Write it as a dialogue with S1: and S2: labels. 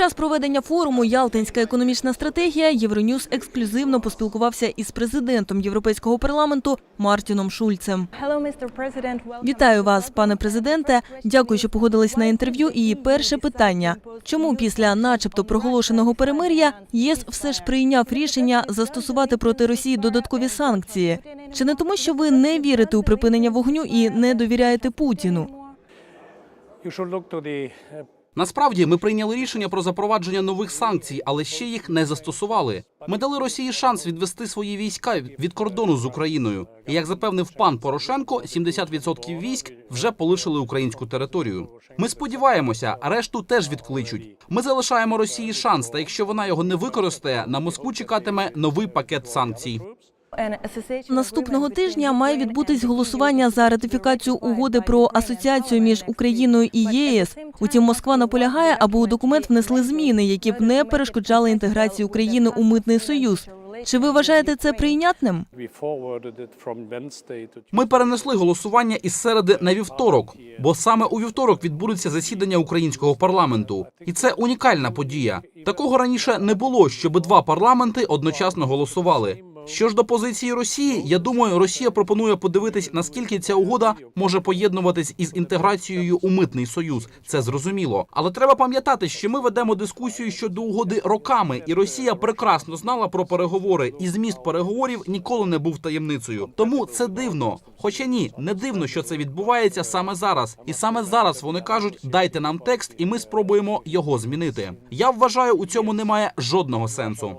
S1: час проведення форуму Ялтинська економічна стратегія Євроньюз ексклюзивно поспілкувався із президентом Європейського парламенту Мартіном Шульцем. Вітаю вас, пане президенте. Дякую, що погодились на інтерв'ю. І перше питання: чому після, начебто, проголошеного перемир'я ЄС все ж прийняв рішення застосувати проти Росії додаткові санкції? Чи не тому, що ви не вірите у припинення вогню і не довіряєте Путіну?
S2: Насправді ми прийняли рішення про запровадження нових санкцій, але ще їх не застосували. Ми дали Росії шанс відвести свої війська від кордону з Україною. І як запевнив пан Порошенко, 70% військ вже полишили українську територію. Ми сподіваємося, решту теж відкличуть. Ми залишаємо Росії шанс, та якщо вона його не використає, на Москву чекатиме новий пакет санкцій.
S1: Наступного тижня має відбутись голосування за ратифікацію угоди про асоціацію між Україною і єС. Утім, Москва наполягає, аби у документ внесли зміни, які б не перешкоджали інтеграції України у митний союз. Чи ви вважаєте це прийнятним?
S2: Ми перенесли голосування із середи на вівторок, бо саме у вівторок відбудеться засідання українського парламенту, і це унікальна подія. Такого раніше не було, щоб два парламенти одночасно голосували. Що ж до позиції Росії, я думаю, Росія пропонує подивитись, наскільки ця угода може поєднуватись із інтеграцією у митний союз. Це зрозуміло. Але треба пам'ятати, що ми ведемо дискусію щодо угоди роками, і Росія прекрасно знала про переговори, і зміст переговорів ніколи не був таємницею. Тому це дивно. Хоча ні, не дивно, що це відбувається саме зараз. І саме зараз вони кажуть: дайте нам текст, і ми спробуємо його змінити. Я вважаю, у цьому немає жодного сенсу.